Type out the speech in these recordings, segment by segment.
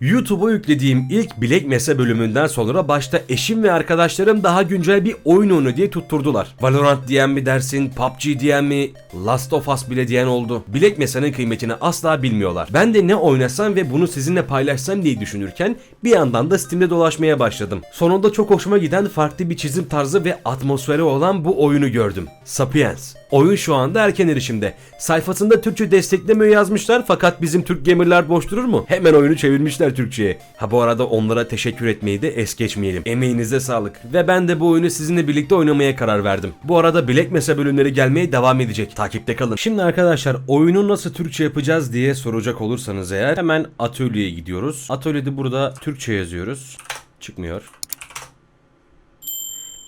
YouTube'a yüklediğim ilk Bilek Mese bölümünden sonra başta eşim ve arkadaşlarım daha güncel bir oyun oyunu diye tutturdular. Valorant diyen mi dersin, PUBG diyen mi, Last of Us bile diyen oldu. Bilek Mese'nin kıymetini asla bilmiyorlar. Ben de ne oynasam ve bunu sizinle paylaşsam diye düşünürken bir yandan da Steam'de dolaşmaya başladım. Sonunda çok hoşuma giden farklı bir çizim tarzı ve atmosferi olan bu oyunu gördüm. Sapiens. Oyun şu anda erken erişimde. Sayfasında Türkçe desteklemiyor yazmışlar fakat bizim Türk gamerlar boş durur mu? Hemen oyunu çevirmişler Türkçe'ye. Ha bu arada onlara teşekkür etmeyi de es geçmeyelim. Emeğinize sağlık. Ve ben de bu oyunu sizinle birlikte oynamaya karar verdim. Bu arada Black Mesa bölümleri gelmeye devam edecek. Takipte kalın. Şimdi arkadaşlar oyunu nasıl Türkçe yapacağız diye soracak olursanız eğer hemen atölyeye gidiyoruz. Atölyede burada Türkçe yazıyoruz. Çıkmıyor.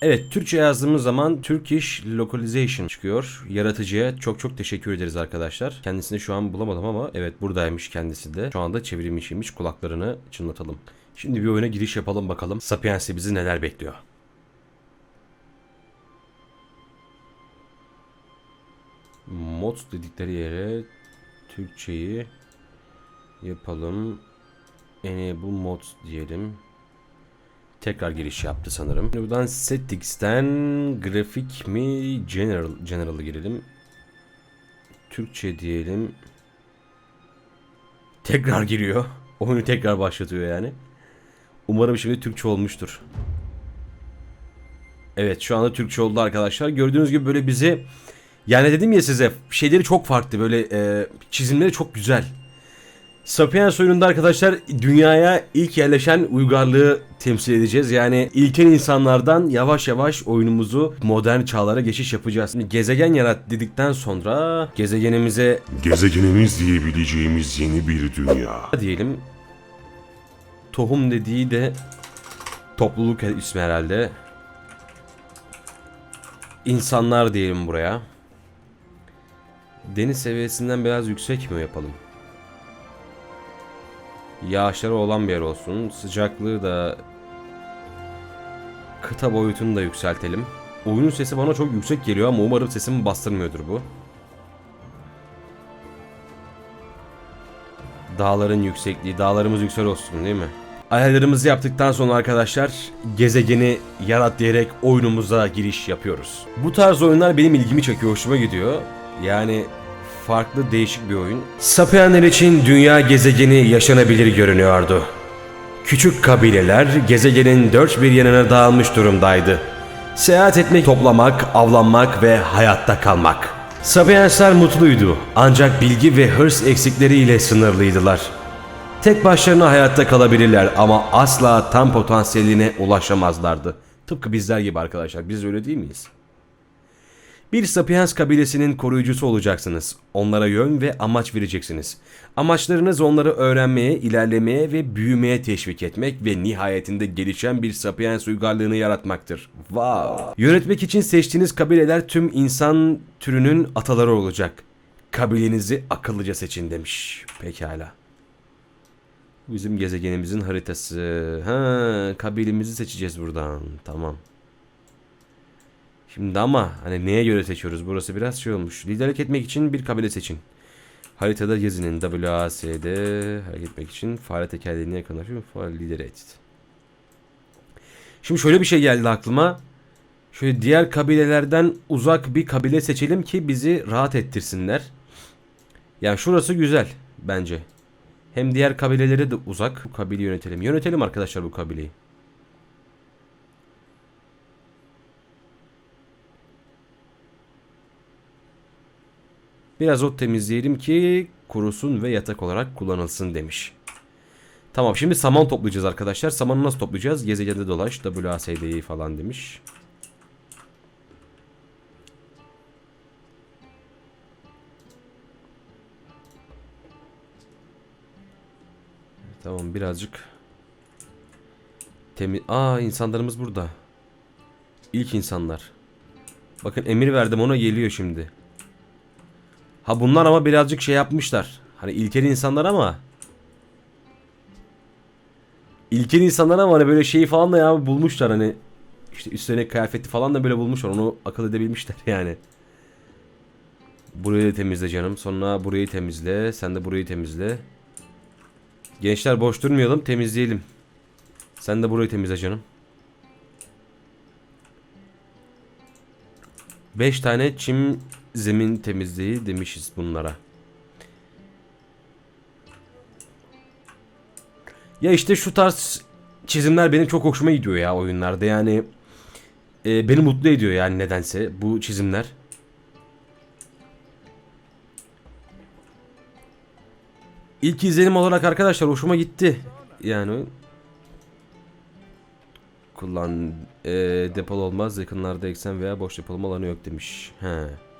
Evet Türkçe yazdığımız zaman Turkish Localization çıkıyor. Yaratıcıya çok çok teşekkür ederiz arkadaşlar. Kendisini şu an bulamadım ama evet buradaymış kendisi de. Şu anda çevrilmişymiş kulaklarını çınlatalım. Şimdi bir oyuna giriş yapalım bakalım. Sapiens'te bizi neler bekliyor. Mod dedikleri yere Türkçeyi yapalım. Enable mod diyelim. Tekrar giriş yaptı sanırım. Buradan Settings'ten grafik mi general general'a girelim. Türkçe diyelim. Tekrar giriyor. Oyunu tekrar başlatıyor yani. Umarım şimdi Türkçe olmuştur. Evet şu anda Türkçe oldu arkadaşlar. Gördüğünüz gibi böyle bizi yani dedim ya size şeyleri çok farklı böyle e, çizimleri çok güzel. Sapiens oyununda arkadaşlar dünyaya ilk yerleşen uygarlığı temsil edeceğiz. Yani ilkel insanlardan yavaş yavaş oyunumuzu modern çağlara geçiş yapacağız. Şimdi gezegen yarat dedikten sonra gezegenimize Gezegenimiz diyebileceğimiz yeni bir dünya. diyelim tohum dediği de topluluk ismi herhalde. İnsanlar diyelim buraya. Deniz seviyesinden biraz yüksek mi yapalım? Yağışları olan bir yer olsun. Sıcaklığı da kıta boyutunu da yükseltelim. Oyunun sesi bana çok yüksek geliyor ama umarım sesimi bastırmıyordur bu. Dağların yüksekliği, dağlarımız yüksek olsun değil mi? Ayarlarımızı yaptıktan sonra arkadaşlar gezegeni yarat diyerek oyunumuza giriş yapıyoruz. Bu tarz oyunlar benim ilgimi çekiyor, hoşuma gidiyor. Yani farklı değişik bir oyun. Sapienler için dünya gezegeni yaşanabilir görünüyordu. Küçük kabileler gezegenin dört bir yanına dağılmış durumdaydı. Seyahat etmek, toplamak, avlanmak ve hayatta kalmak. Sapiensler mutluydu ancak bilgi ve hırs eksikleriyle sınırlıydılar. Tek başlarına hayatta kalabilirler ama asla tam potansiyeline ulaşamazlardı. Tıpkı bizler gibi arkadaşlar. Biz öyle değil miyiz? Bir Sapiens kabilesinin koruyucusu olacaksınız. Onlara yön ve amaç vereceksiniz. Amaçlarınız onları öğrenmeye, ilerlemeye ve büyümeye teşvik etmek ve nihayetinde gelişen bir Sapiens uygarlığını yaratmaktır. Wow! Yönetmek için seçtiğiniz kabileler tüm insan türünün ataları olacak. Kabilenizi akıllıca seçin demiş. Pekala. Bizim gezegenimizin haritası. Ha, kabilemizi seçeceğiz buradan. Tamam. Şimdi ama hani neye göre seçiyoruz? Burası biraz şey olmuş. Liderlik etmek için bir kabile seçin. Haritada yazının WASD hareket etmek için fare tekerleğine yakınlaşıyor. Fare lideri et. Şimdi şöyle bir şey geldi aklıma. Şöyle diğer kabilelerden uzak bir kabile seçelim ki bizi rahat ettirsinler. Yani şurası güzel bence. Hem diğer kabilelere de uzak. Bu kabileyi yönetelim. Yönetelim arkadaşlar bu kabileyi. Biraz ot temizleyelim ki kurusun ve yatak olarak kullanılsın demiş. Tamam şimdi saman toplayacağız arkadaşlar. Samanı nasıl toplayacağız? Gezegende dolaş. WASD'yi falan demiş. Tamam birazcık temiz. Aa insanlarımız burada. İlk insanlar. Bakın emir verdim ona geliyor şimdi. Ha bunlar ama birazcık şey yapmışlar. Hani ilkel insanlar ama İlkel insanlar ama hani böyle şeyi falan da ya bulmuşlar hani işte üstlerine kıyafeti falan da böyle bulmuşlar. Onu akıl edebilmişler yani. Burayı da temizle canım. Sonra burayı temizle. Sen de burayı temizle. Gençler boş durmayalım temizleyelim. Sen de burayı temizle canım. 5 tane çim zemin temizliği demişiz bunlara. Ya işte şu tarz çizimler benim çok hoşuma gidiyor ya oyunlarda yani e, beni mutlu ediyor yani nedense bu çizimler. İlk izlenim olarak arkadaşlar hoşuma gitti. Yani kullan e, depol olmaz yakınlarda eksen veya boş depolama alanı yok demiş. He.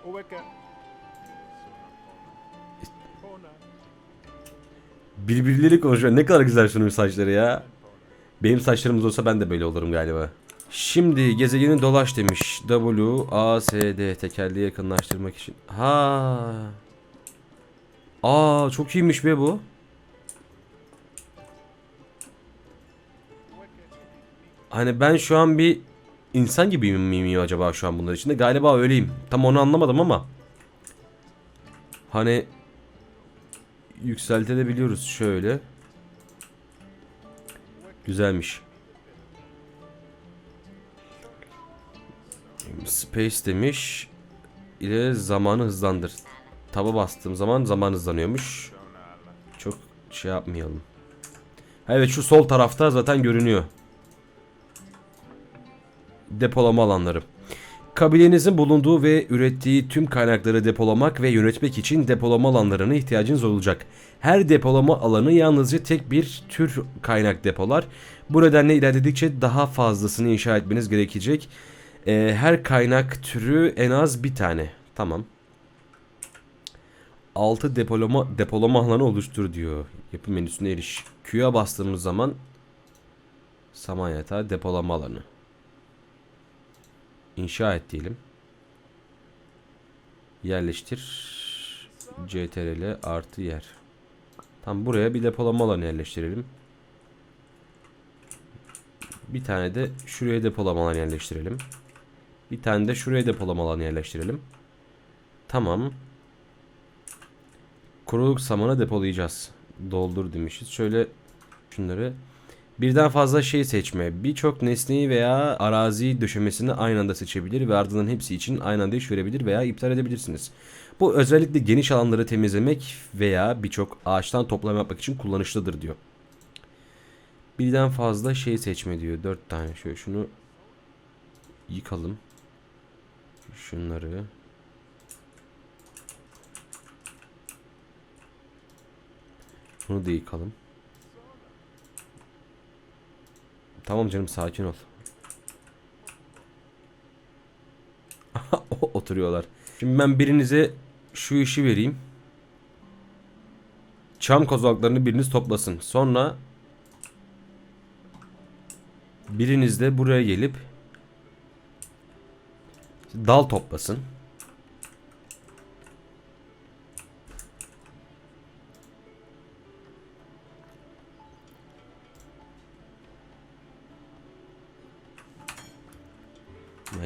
Birbirleri konuşuyor. Ne kadar güzel şunun saçları ya. Benim saçlarımız olsa ben de böyle olurum galiba. Şimdi gezegeni dolaş demiş. W, A, S, D tekerleği yakınlaştırmak için. Ha. Aa çok iyiymiş be bu. Hani ben şu an bir insan gibi miyim acaba şu an bunlar içinde? Galiba öyleyim. Tam onu anlamadım ama. Hani yükseltebiliyoruz şöyle. Güzelmiş. Space demiş. ile zamanı hızlandır. Taba bastığım zaman zaman hızlanıyormuş. Çok şey yapmayalım. Evet şu sol tarafta zaten görünüyor. Depolama alanları. Kabilenizin bulunduğu ve ürettiği tüm kaynakları depolamak ve yönetmek için depolama alanlarına ihtiyacınız olacak. Her depolama alanı yalnızca tek bir tür kaynak depolar. Bu nedenle ilerledikçe daha fazlasını inşa etmeniz gerekecek. Ee, her kaynak türü en az bir tane. Tamam. 6 depolama depolama alanı oluştur diyor. Yapı menüsüne eriş. Q'ya bastığımız zaman saman yatağı depolama alanı. İnşa et diyelim. Yerleştir. CTRL artı yer. Tam buraya bir depolama alanı yerleştirelim. Bir tane de şuraya depolama alanı yerleştirelim. Bir tane de şuraya depolama alanı yerleştirelim. Tamam. Kuruluk samanı depolayacağız. Doldur demişiz. Şöyle şunları Birden fazla şey seçme. Birçok nesneyi veya arazi döşemesini aynı anda seçebilir ve ardından hepsi için aynı anda iş verebilir veya iptal edebilirsiniz. Bu özellikle geniş alanları temizlemek veya birçok ağaçtan toplama yapmak için kullanışlıdır diyor. Birden fazla şey seçme diyor. Dört tane. Şöyle şunu yıkalım. Şunları. Bunu da yıkalım. Tamam canım sakin ol. Oturuyorlar. Şimdi ben birinize şu işi vereyim. Çam kozalaklarını biriniz toplasın. Sonra biriniz de buraya gelip dal toplasın.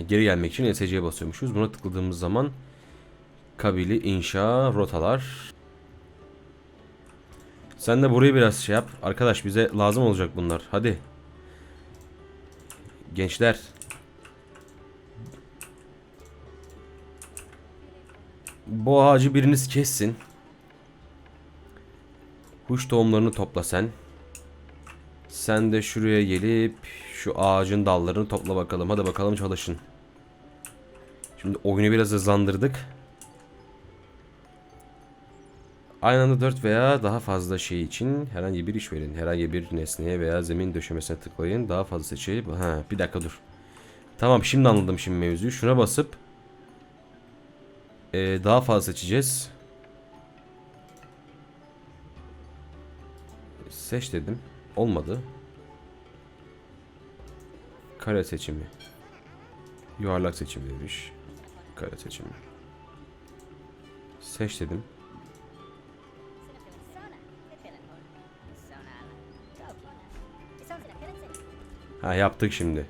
Geri gelmek için ESC'ye basıyormuşuz. Buna tıkladığımız zaman kabili, inşa, rotalar. Sen de burayı biraz şey yap. Arkadaş bize lazım olacak bunlar. Hadi. Gençler. Bu ağacı biriniz kessin. Huş tohumlarını topla sen. Sen de şuraya gelip şu ağacın dallarını topla bakalım. Hadi bakalım çalışın. Şimdi oyunu biraz hızlandırdık. Aynı anda 4 veya daha fazla şey için herhangi bir iş verin. Herhangi bir nesneye veya zemin döşemesine tıklayın. Daha fazla seçeneği... Ha, bir dakika dur. Tamam şimdi anladım şimdi mevzuyu. Şuna basıp ee, daha fazla seçeceğiz. Seç dedim. Olmadı. Kare seçimi. Yuvarlak seçimi demiş. Kare seçimi. Seç dedim. Ha yaptık şimdi.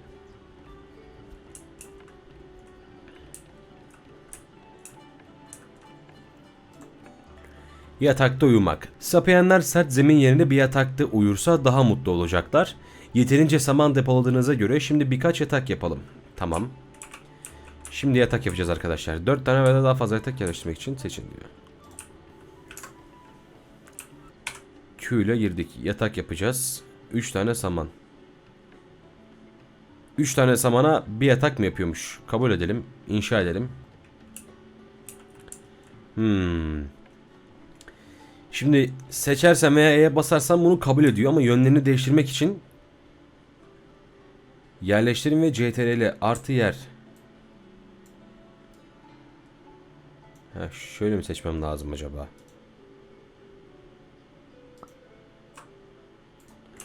Yatakta uyumak. Sapayanlar sert zemin yerine bir yatakta uyursa daha mutlu olacaklar. Yeterince saman depoladığınıza göre şimdi birkaç yatak yapalım. Tamam. Şimdi yatak yapacağız arkadaşlar. 4 tane veya daha fazla yatak yerleştirmek için seçin diyor. Q ile girdik. Yatak yapacağız. 3 tane saman. 3 tane samana bir yatak mı yapıyormuş? Kabul edelim. İnşa edelim. Hmm. Şimdi seçersem veya E'ye basarsam bunu kabul ediyor ama yönlerini değiştirmek için yerleştirin ve CTRL artı yer. Ha, şöyle mi seçmem lazım acaba?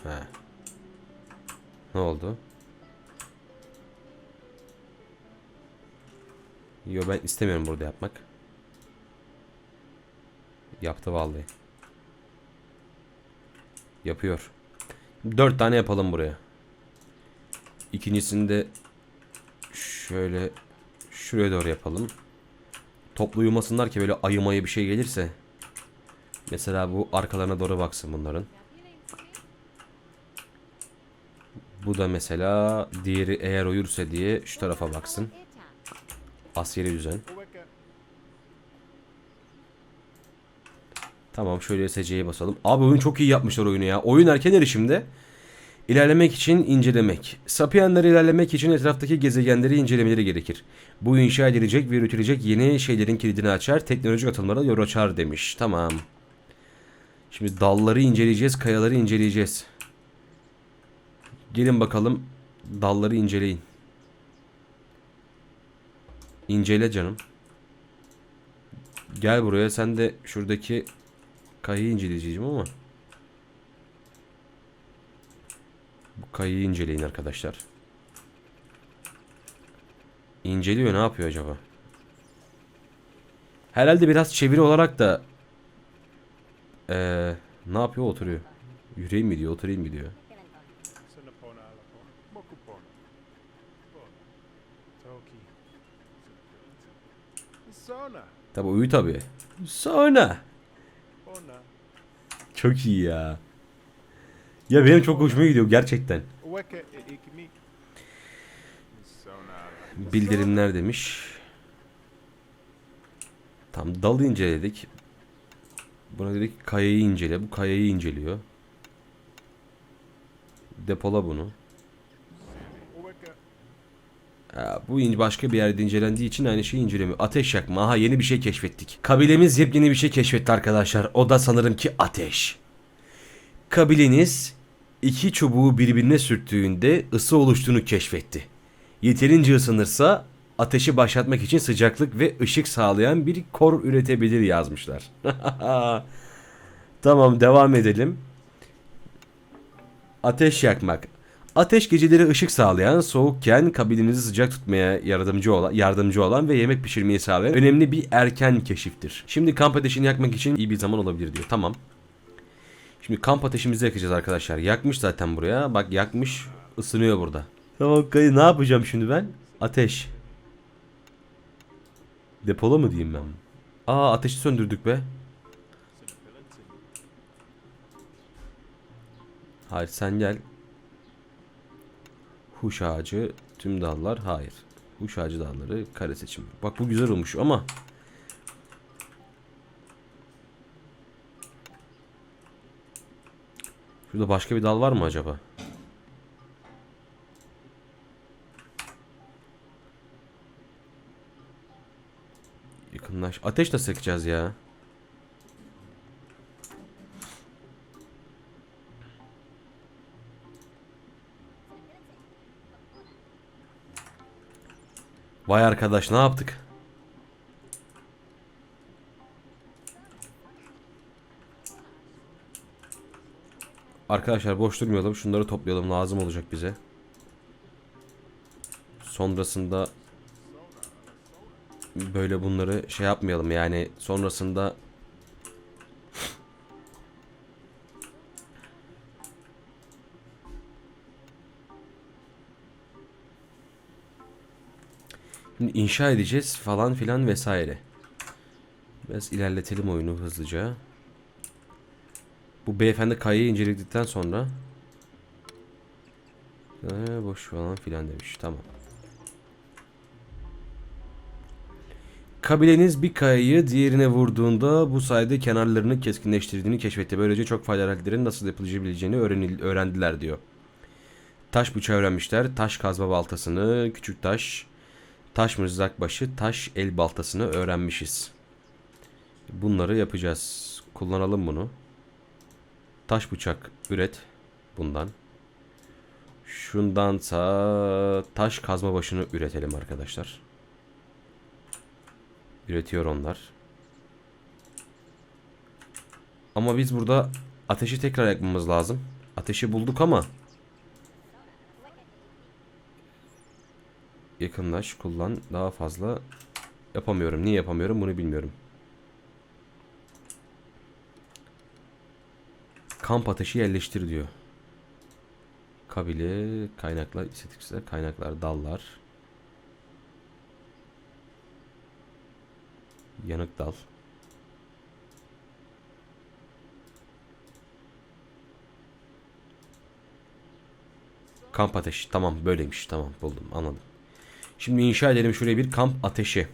Ha. Ne oldu? Yo ben istemiyorum burada yapmak. Yaptı vallahi. Yapıyor. Dört tane yapalım buraya. İkincisini de şöyle şuraya doğru yapalım. Toplu uyumasınlar ki böyle ayı mayı bir şey gelirse. Mesela bu arkalarına doğru baksın bunların. Bu da mesela diğeri eğer uyursa diye şu tarafa baksın. Askeri düzen. Tamam şöyle SC'ye basalım. Abi oyun çok iyi yapmışlar oyunu ya. Oyun erken erişimde. İlerlemek için incelemek. Sapiyenler ilerlemek için etraftaki gezegenleri incelemeleri gerekir. Bu inşa edilecek ve üretilecek yeni şeylerin kilidini açar, teknolojik atılımlara yol açar demiş. Tamam. Şimdi dalları inceleyeceğiz, kayaları inceleyeceğiz. Gelin bakalım dalları inceleyin. İncele canım. Gel buraya sen de şuradaki kayayı inceleyeceğim ama. Bu kayayı inceleyin arkadaşlar. İnceliyor ne yapıyor acaba? Herhalde biraz çeviri olarak da eee ne yapıyor oturuyor. Yürüyeyim mi diyor oturayım mı diyor. Tabi uyu tabi. Sonra. Çok iyi ya. Ya benim çok hoşuma gidiyor gerçekten. Bildirimler demiş. Tam dalı inceledik. Buna dedik kayayı incele. Bu kayayı inceliyor. Depola bunu. Ha, bu başka bir yerde incelendiği için aynı şeyi incelemiyor. Ateş yakma. Aha yeni bir şey keşfettik. Kabilemiz yepyeni bir şey keşfetti arkadaşlar. O da sanırım ki ateş. Kabileniz iki çubuğu birbirine sürttüğünde ısı oluştuğunu keşfetti. Yeterince ısınırsa ateşi başlatmak için sıcaklık ve ışık sağlayan bir kor üretebilir yazmışlar. tamam devam edelim. Ateş yakmak. Ateş geceleri ışık sağlayan, soğukken kabilenizi sıcak tutmaya yardımcı olan, yardımcı olan ve yemek pişirmeyi sağlayan önemli bir erken keşiftir. Şimdi kamp ateşini yakmak için iyi bir zaman olabilir diyor. Tamam. Şimdi kamp ateşimizi yakacağız arkadaşlar. Yakmış zaten buraya. Bak yakmış. ısınıyor burada. Tamam kayı ne yapacağım şimdi ben? Ateş. Depola mı diyeyim ben? Aa ateşi söndürdük be. Hayır sen gel. Huş ağacı, tüm dallar hayır. Huş ağacı dalları kare seçimi. Bak bu güzel olmuş ama Şurada başka bir dal var mı acaba? Yakınlaş. Ateş nasıl yakacağız ya? Vay arkadaş ne yaptık? Arkadaşlar boş durmayalım. Şunları toplayalım. Lazım olacak bize. Sonrasında böyle bunları şey yapmayalım. Yani sonrasında Şimdi inşa edeceğiz falan filan vesaire. Biraz ilerletelim oyunu hızlıca. Bu beyefendi kayayı inceledikten sonra ee, boş falan filan demiş. Tamam. Kabileniz bir kayayı diğerine vurduğunda bu sayede kenarlarını keskinleştirdiğini keşfetti. Böylece çok faydalı hareketlerin nasıl yapılabileceğini öğrenil- öğrendiler diyor. Taş bıçağı öğrenmişler. Taş kazma baltasını, küçük taş, taş mızrak başı, taş el baltasını öğrenmişiz. Bunları yapacağız. Kullanalım bunu. Taş bıçak üret bundan. Şundansa taş kazma başını üretelim arkadaşlar. Üretiyor onlar. Ama biz burada ateşi tekrar yakmamız lazım. Ateşi bulduk ama yakınlaş kullan daha fazla yapamıyorum. Niye yapamıyorum bunu bilmiyorum. Kamp ateşi yerleştir diyor. Kabile, kaynaklar, istatistikler, kaynaklar, dallar. Yanık dal. Kamp ateşi. Tamam böyleymiş. Tamam buldum anladım. Şimdi inşa edelim şuraya bir kamp ateşi.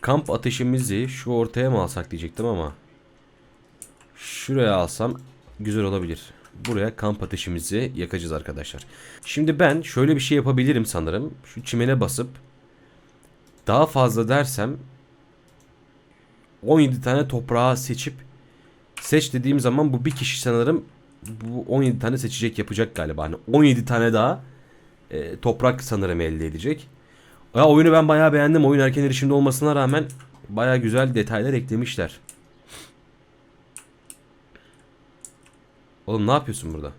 Kamp ateşimizi şu ortaya mı alsak diyecektim ama. Şuraya alsam güzel olabilir. Buraya kamp ateşimizi yakacağız arkadaşlar. Şimdi ben şöyle bir şey yapabilirim sanırım. Şu çimene basıp daha fazla dersem 17 tane toprağı seçip seç dediğim zaman bu bir kişi sanırım bu 17 tane seçecek yapacak galiba. Hani 17 tane daha e, toprak sanırım elde edecek. Ya oyunu ben bayağı beğendim. Oyun erken erişimde olmasına rağmen bayağı güzel detaylar eklemişler. Oğlum ne yapıyorsun burada?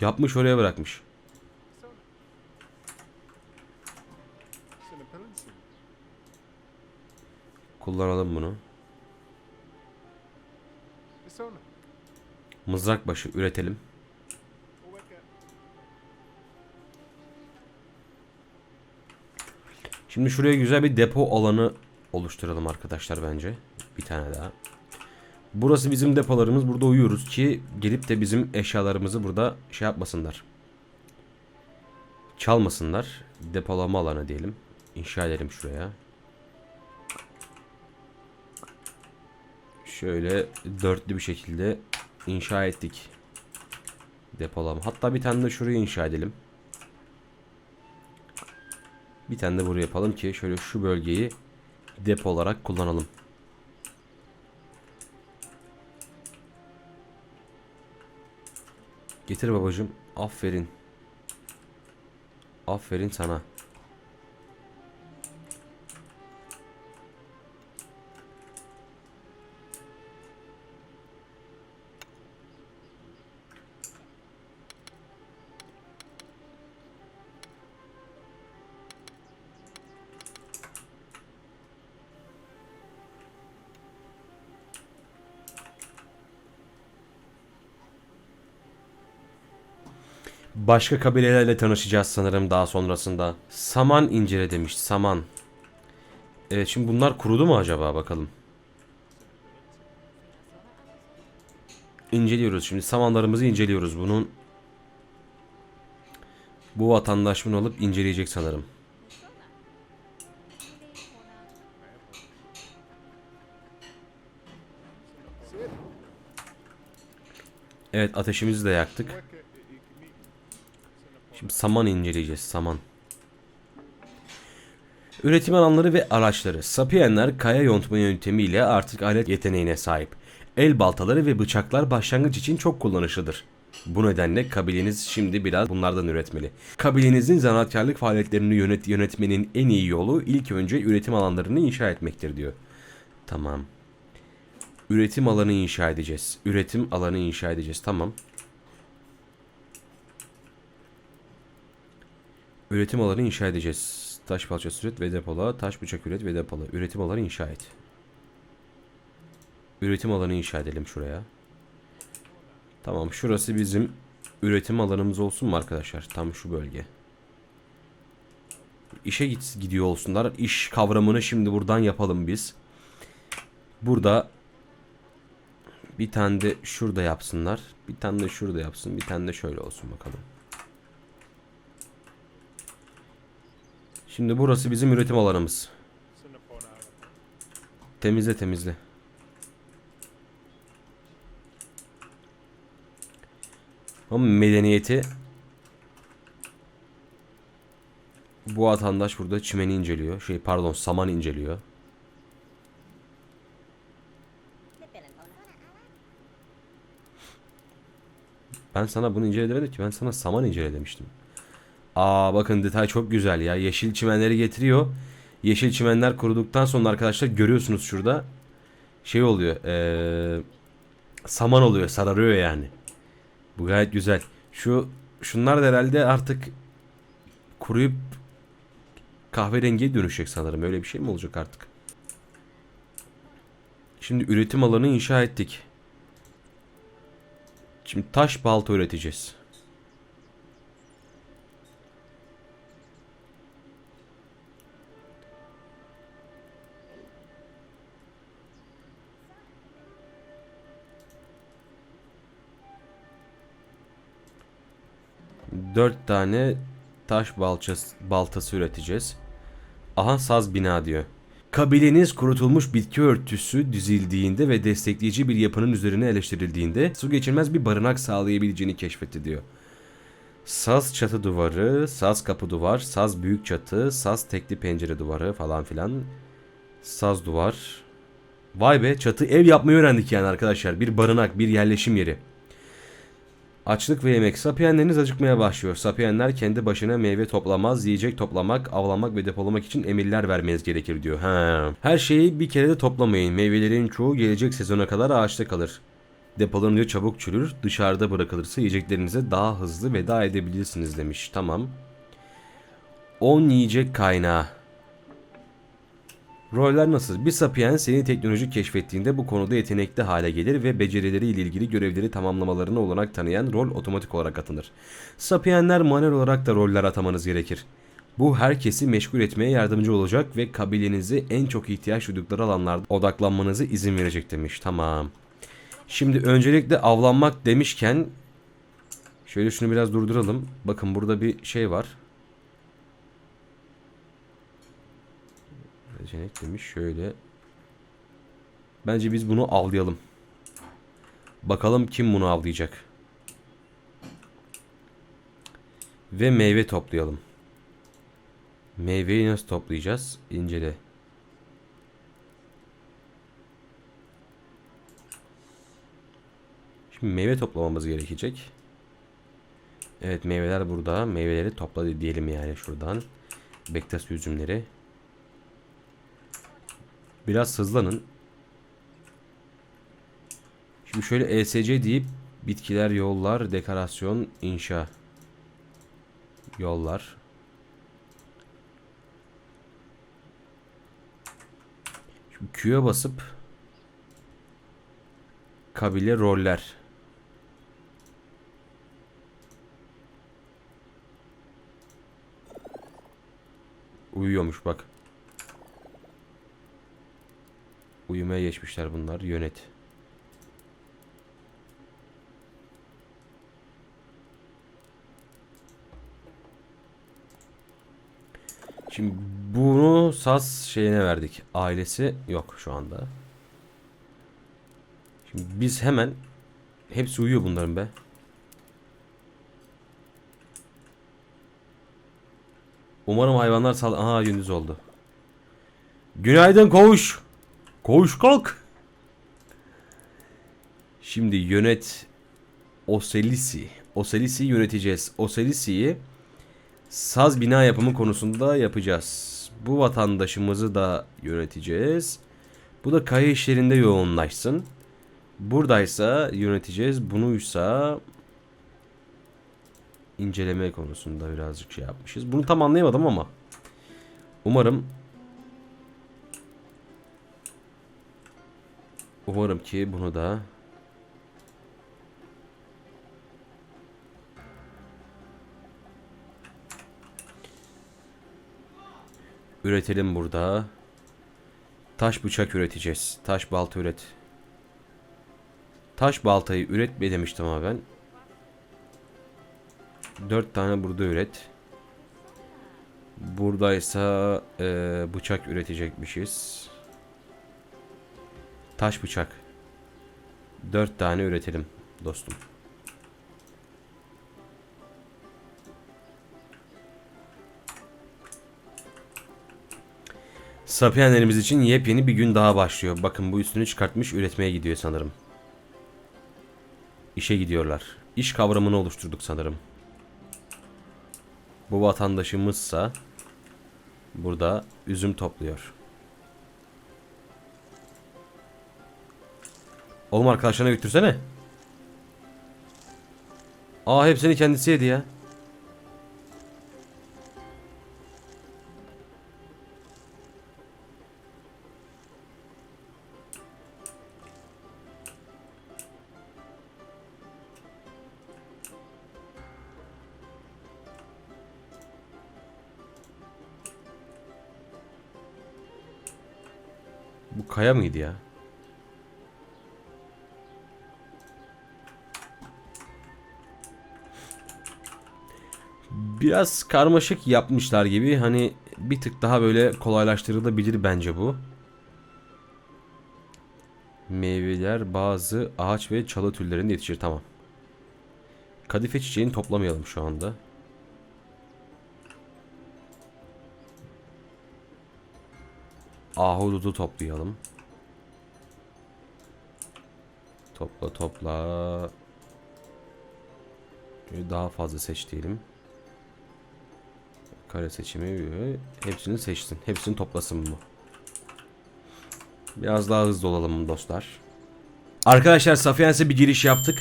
Yapmış oraya bırakmış. Kullanalım bunu. Mızrak başı üretelim. Şimdi şuraya güzel bir depo alanı oluşturalım arkadaşlar bence. Bir tane daha. Burası bizim depolarımız. Burada uyuyoruz ki gelip de bizim eşyalarımızı burada şey yapmasınlar. Çalmasınlar. Depolama alanı diyelim. İnşa edelim şuraya. Şöyle dörtlü bir şekilde inşa ettik. Depolama. Hatta bir tane de şuraya inşa edelim. Bir tane de buraya yapalım ki şöyle şu bölgeyi depo olarak kullanalım. Getir babacım. Aferin. Aferin sana. Başka kabilelerle tanışacağız sanırım daha sonrasında. Saman incele demiş. Saman. Evet şimdi bunlar kurudu mu acaba bakalım. İnceliyoruz şimdi samanlarımızı inceliyoruz. Bunun bu vatandaş bunu alıp inceleyecek sanırım. Evet ateşimizi de yaktık. Şimdi saman inceleyeceğiz saman. Üretim alanları ve araçları. Sapiyenler kaya yontma yöntemiyle artık alet yeteneğine sahip. El baltaları ve bıçaklar başlangıç için çok kullanışlıdır. Bu nedenle kabileniz şimdi biraz bunlardan üretmeli. Kabilenizin zanaatkarlık faaliyetlerini yönet yönetmenin en iyi yolu ilk önce üretim alanlarını inşa etmektir diyor. Tamam. Üretim alanı inşa edeceğiz. Üretim alanı inşa edeceğiz. Tamam. Üretim alanı inşa edeceğiz. Taş parçası üret ve depola. Taş bıçak üret ve depola. Üretim alanı inşa et. Üretim alanı inşa edelim şuraya. Tamam şurası bizim üretim alanımız olsun mu arkadaşlar? Tam şu bölge. işe git, gidiyor olsunlar. İş kavramını şimdi buradan yapalım biz. Burada bir tane de şurada yapsınlar. Bir tane de şurada yapsın. Bir tane de şöyle olsun bakalım. Şimdi burası bizim üretim alanımız. Temizle temizle. Ama medeniyeti bu vatandaş burada çimeni inceliyor. Şey pardon saman inceliyor. Ben sana bunu incele ki ben sana saman incele demiştim. Aa bakın detay çok güzel ya. Yeşil çimenleri getiriyor. Yeşil çimenler kuruduktan sonra arkadaşlar görüyorsunuz şurada. Şey oluyor. Ee, saman oluyor. Sararıyor yani. Bu gayet güzel. Şu şunlar da herhalde artık kuruyup kahverengiye dönüşecek sanırım. Öyle bir şey mi olacak artık? Şimdi üretim alanı inşa ettik. Şimdi taş balta üreteceğiz. Dört tane taş balçası, baltası üreteceğiz. Aha saz bina diyor. Kabileniz kurutulmuş bitki örtüsü dizildiğinde ve destekleyici bir yapının üzerine eleştirildiğinde su geçirmez bir barınak sağlayabileceğini keşfetti diyor. Saz çatı duvarı, saz kapı duvar, saz büyük çatı, saz tekli pencere duvarı falan filan. Saz duvar. Vay be çatı ev yapmayı öğrendik yani arkadaşlar. Bir barınak, bir yerleşim yeri. Açlık ve yemek. Sapiyenleriniz acıkmaya başlıyor. Sapiyenler kendi başına meyve toplamaz, yiyecek toplamak, avlamak ve depolamak için emirler vermeniz gerekir diyor. Ha. Her şeyi bir kere de toplamayın. Meyvelerin çoğu gelecek sezona kadar ağaçta kalır. Depolanınca çabuk çürür, dışarıda bırakılırsa yiyeceklerinize daha hızlı veda edebilirsiniz demiş. Tamam. 10 yiyecek kaynağı. Roller nasıl? Bir sapiyen seni teknoloji keşfettiğinde bu konuda yetenekli hale gelir ve becerileri ile ilgili görevleri tamamlamalarına olanak tanıyan rol otomatik olarak atanır. Sapiyenler manuel olarak da roller atamanız gerekir. Bu herkesi meşgul etmeye yardımcı olacak ve kabilenizi en çok ihtiyaç duydukları alanlarda odaklanmanızı izin verecek demiş. Tamam. Şimdi öncelikle avlanmak demişken şöyle şunu biraz durduralım. Bakın burada bir şey var. Seçenek demiş şöyle. Bence biz bunu avlayalım. Bakalım kim bunu avlayacak. Ve meyve toplayalım. Meyveyi nasıl toplayacağız? İncele. Şimdi meyve toplamamız gerekecek. Evet meyveler burada. Meyveleri topla diyelim yani şuradan. Bektas üzümleri. Biraz hızlanın. Şimdi şöyle ESC deyip bitkiler, yollar, dekorasyon, inşa. Yollar. Şimdi Q'ya basıp kabile roller. Uyuyormuş bak. Uyumaya geçmişler bunlar. Yönet. Şimdi bunu sas şeyine verdik. Ailesi yok şu anda. Şimdi biz hemen hepsi uyuyor bunların be. Umarım hayvanlar sal... Aha gündüz oldu. Günaydın koğuş. Koğuş kalk. Şimdi yönet Oselisi. Oselisi'yi yöneteceğiz. Oselisi'yi saz bina yapımı konusunda yapacağız. Bu vatandaşımızı da yöneteceğiz. Bu da kaya işlerinde yoğunlaşsın. Buradaysa yöneteceğiz. Bunuysa inceleme konusunda birazcık şey yapmışız. Bunu tam anlayamadım ama umarım Umarım ki bunu da üretelim burada. Taş bıçak üreteceğiz. Taş balta üret. Taş baltayı üretme demiştim ama ben. 4 tane burada üret. Buradaysa eee, bıçak üretecekmişiz. Taş bıçak. 4 tane üretelim dostum. Sapiyenlerimiz için yepyeni bir gün daha başlıyor. Bakın bu üstünü çıkartmış üretmeye gidiyor sanırım. İşe gidiyorlar. İş kavramını oluşturduk sanırım. Bu vatandaşımızsa burada üzüm topluyor. Oğlum arkadaşlarına götürsene. Aa hepsini kendisi yedi ya. Bu kaya mıydı ya? Biraz karmaşık yapmışlar gibi. Hani bir tık daha böyle kolaylaştırılabilir bence bu. Meyveler bazı ağaç ve çalı türlerinde yetişir. Tamam. Kadife çiçeğini toplamayalım şu anda. Ahududu toplayalım. Topla topla. Daha fazla seç diyelim. Kare seçimi hepsini seçsin. Hepsini toplasın bu. Biraz daha hızlı olalım dostlar. Arkadaşlar Sapiens'e bir giriş yaptık.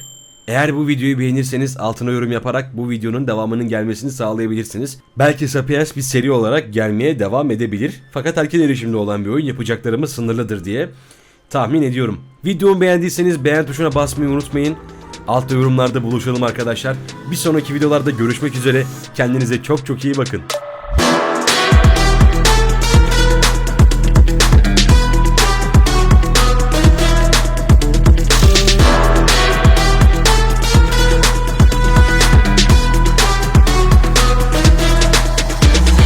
Eğer bu videoyu beğenirseniz altına yorum yaparak bu videonun devamının gelmesini sağlayabilirsiniz. Belki Sapiens bir seri olarak gelmeye devam edebilir. Fakat herkes erişimde olan bir oyun yapacaklarımız sınırlıdır diye tahmin ediyorum. Videomu beğendiyseniz beğen tuşuna basmayı unutmayın. Altta yorumlarda buluşalım arkadaşlar. Bir sonraki videolarda görüşmek üzere. Kendinize çok çok iyi bakın.